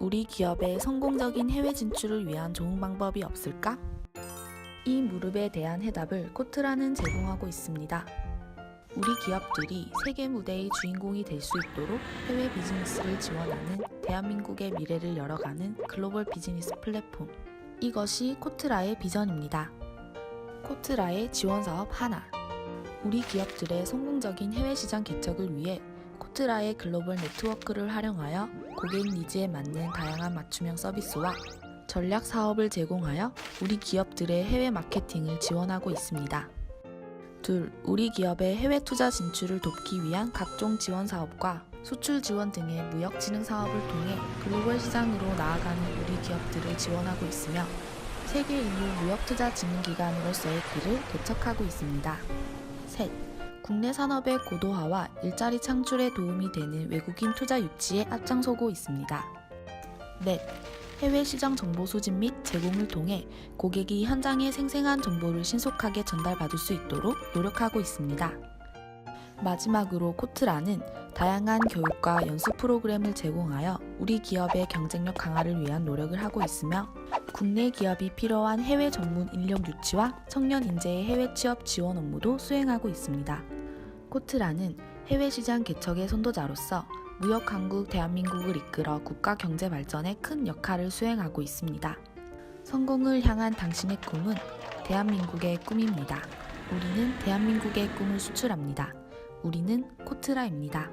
우리 기업의 성공적인 해외 진출을 위한 좋은 방법이 없을까? 이 무릎에 대한 해답을 코트라는 제공하고 있습니다. 우리 기업들이 세계 무대의 주인공이 될 수 있도록 해외 비즈니스를 지원하는 대한민국의 미래를 열어가는 글로벌 비즈니스 플랫폼. 이것이 코트라의 비전입니다. 코트라의 지원 사업 하나. 우리 기업들의 성공적인 해외 시장 개척을 위해 코트라의 글로벌 네트워크를 활용하여 고객 니즈에 맞는 다양한 맞춤형 서비스와 전략 사업을 제공하여 우리 기업들의 해외 마케팅을 지원하고 있습니다. 둘, 우리 기업의 해외 투자 진출을 돕기 위한 각종 지원 사업과 수출 지원 등의 무역 진흥 사업을 통해 글로벌 시장으로 나아가는 우리 기업들을 지원하고 있으며 세계 인류 무역 투자 진흥 기관으로서의 길을 개척하고 있습니다. 셋, 국내 산업의 고도화와 일자리 창출에 도움이 되는 외국인 투자 유치에 앞장서고 있습니다. 넷, 해외 시장 정보 수집 및 제공을 통해 고객이 현장의 생생한 정보를 신속하게 전달받을 수 있도록 노력하고 있습니다. 마지막으로 코트라는 다양한 교육과 연수 프로그램을 제공하여 우리 기업의 경쟁력 강화를 위한 노력을 하고 있으며 국내 기업이 필요한 해외 전문 인력 유치와 청년 인재의 해외 취업 지원 업무도 수행하고 있습니다. 코트라는 해외 시장 개척의 선도자로서 무역 강국 대한민국을 이끌어 국가 경제 발전에 큰 역할을 수행하고 있습니다. 성공을 향한 당신의 꿈은 대한민국의 꿈입니다. 우리는 대한민국의 꿈을 수출합니다. 우리는 코트라입니다.